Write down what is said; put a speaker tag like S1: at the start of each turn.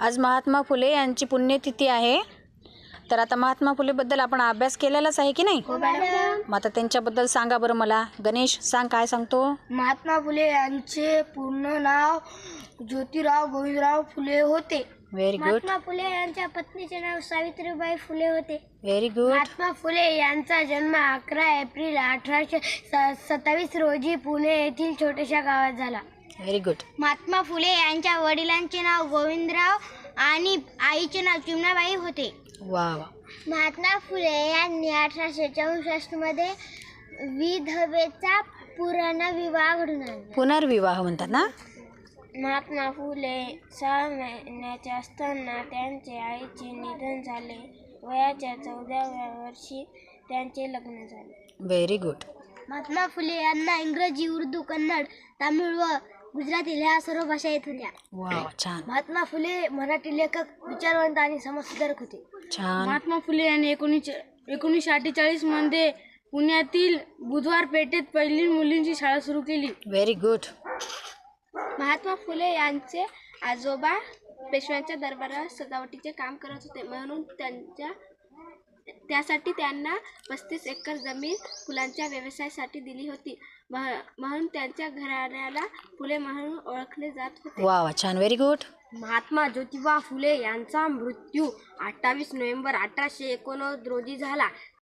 S1: आज महात्मा फुले यांची पुण्यतिथी आहे. तर आता महात्मा फुलेबद्दल आपण अभ्यास केलेलाच आहे की नाही? मग आता त्यांच्याबद्दल सांगा बरं मला. गणेश सांग काय सांगतो?
S2: महात्मा फुले यांचे पूर्ण नाव ज्योतिराव गोविंदराव फुले होते.
S1: व्हेरी गुड
S2: महात्मा फुले यांच्या पत्नीचे नाव सावित्रीबाई फुले होते.
S1: व्हेरी गुड
S2: महात्मा फुले यांचा जन्म अकरा एप्रिल अठराशे सत्तावीस रोजी पुणे येथील छोट्याशा गावात झाला.
S1: व्हेरी गुड
S2: महात्मा फुले यांच्या वडिलांचे नाव गोविंदराव आणि आईचे नाव चिमणाबाई होते.
S1: वा वा.
S2: महात्मा फुले यांनी अठराशे चौसष्टमध्ये विधवेचा पुनर्विवाह घडून आणला.
S1: पुनर्विवाह म्हणतात ना?
S2: महात्मा फुले सहा महिन्याचे असताना त्यांचे आईचे निधन झाले. वयाच्या चौदाव्या वर्षी त्यांचे लग्न झाले.
S1: व्हेरी गुड
S2: महात्मा फुले यांना इंग्रजी उर्दू कन्नड तामिळ व गुजराती ह्या सर्व भाषा येत होत्या
S1: छान.
S2: महात्मा फुले मराठी लेखक विचारवंत आणि समाजसुधारक होते.
S1: छान.
S2: महात्मा फुले यांनी एकोणीसशे एकोणीसशे अठ्ठेचाळीसमध्ये पुण्यातील बुधवार पेठेत पहिली मुलींची शाळा सुरू केली.
S1: व्हेरी गुड
S2: महात्मा फुले यांचे आजोबा पेशव्यांच्या दरबारात सजावटीचे काम करत होते. म्हणून त्यांच्या त्यासाठी त्यांना पस्तीस एकर जमीन फुलांच्या व्यवसायासाठी दिली होती. मह- म्हणून त्यांच्या घराण्याला फुले म्हणून ओळखले जात होते.
S1: वा वा छान. व्हेरी गुड
S2: महात्मा ज्योतिबा फुले यांचा मृत्यू अठ्ठावीस नोव्हेंबर अठराशे एकोणनव्वद रोजी झाला.